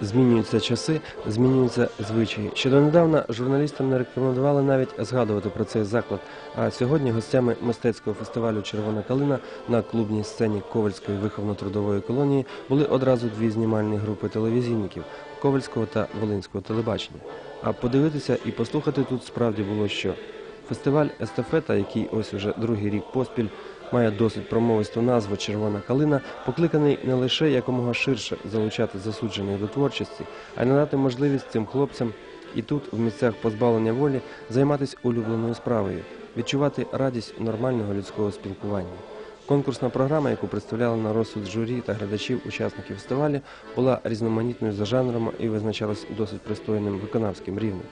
Змінюються часи, змінюються звичаї. Ще донедавна журналістам не рекомендували навіть згадувати про цей заклад. А сьогодні гостями мистецького фестивалю Червона калина на клубній сцені Ковальської виховно-трудової колонії були одразу дві знімальні групи телевізійників Ковальського та Волинського телебачення. А подивитися і послухати тут справді було що. Фестиваль Естафета, який ось уже другий рік поспіль має досить промовисту назву Червона калина, покликаний не лише якомога ширше залучати засуджених до творчості, а й надати можливість цим хлопцям і тут, в місцях позбавлення волі, займатися улюбленою справою, відчувати радість нормального людського спілкування. Конкурсна програма, яку представляли на розсуд журі та глядачів учасників фестивалю, була різноманітною за жанром і визначалась досить пристойним виконавським рівнем.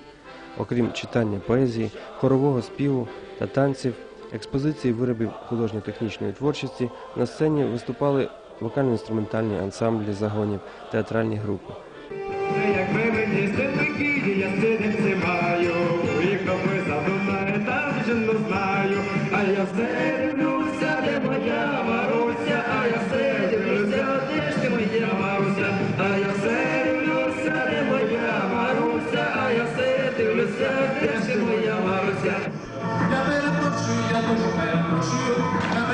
Окрім читання поезії, хорового співу та танців, експозиції виробів художньо-технічної творчості на сцені виступали вокально-інструментальні ансамблі загонів, театральні групи. Дивлюся, де ж моя Маруся, Curtiu?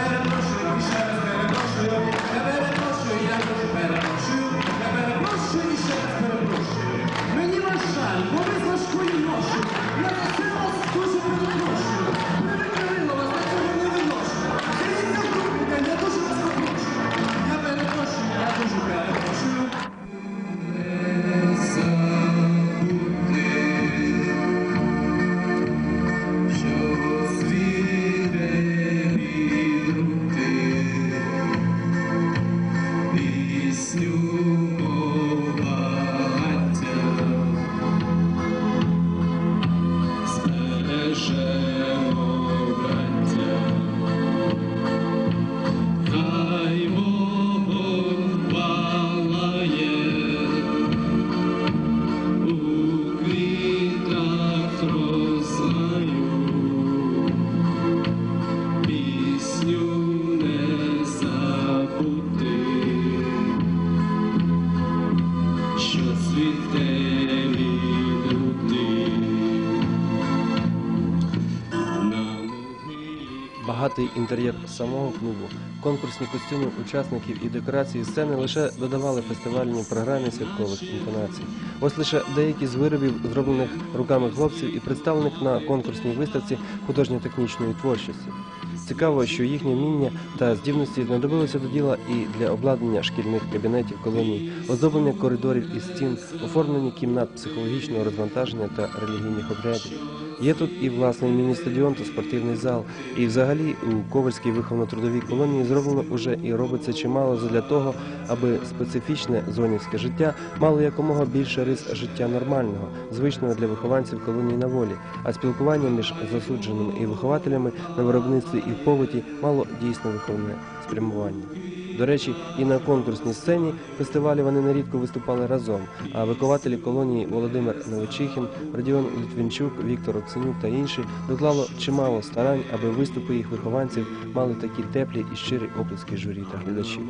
new Багатий інтер'єр самого клубу, конкурсні костюми учасників і декорації сцени лише додавали фестивальній програмі святкових інтонацій. Ось лише деякі з виробів, зроблених руками хлопців і представлених на конкурсній виставці художньо-технічної творчості. Цікаво, що їхнє вміння та здібності знадобилося до діла і для обладнання шкільних кабінетів колоній, оздоблення коридорів і стін, оформлення кімнат психологічного розвантаження та релігійних обрядів. Є тут і власний міні-стадіон та спортивний зал. І взагалі у Ковальській виховно-трудовій колонії зроблено уже і робиться чимало для того, аби специфічне зонівське життя мало якомога більше рис життя нормального, звичного для вихованців колонії на волі, а спілкування між засудженими і вихователями на виробництві і в побуті мало дійсно виховне спрямування. До речі, і на конкурсній сцені фестивалю вони нерідко виступали разом. А вихователі колонії Володимир Новочихін, Родіон Літвінчук, Віктор Оксенюк та інші доклало чимало старань, аби виступи їх вихованців мали такі теплі і щирі оплески журі та глядачів.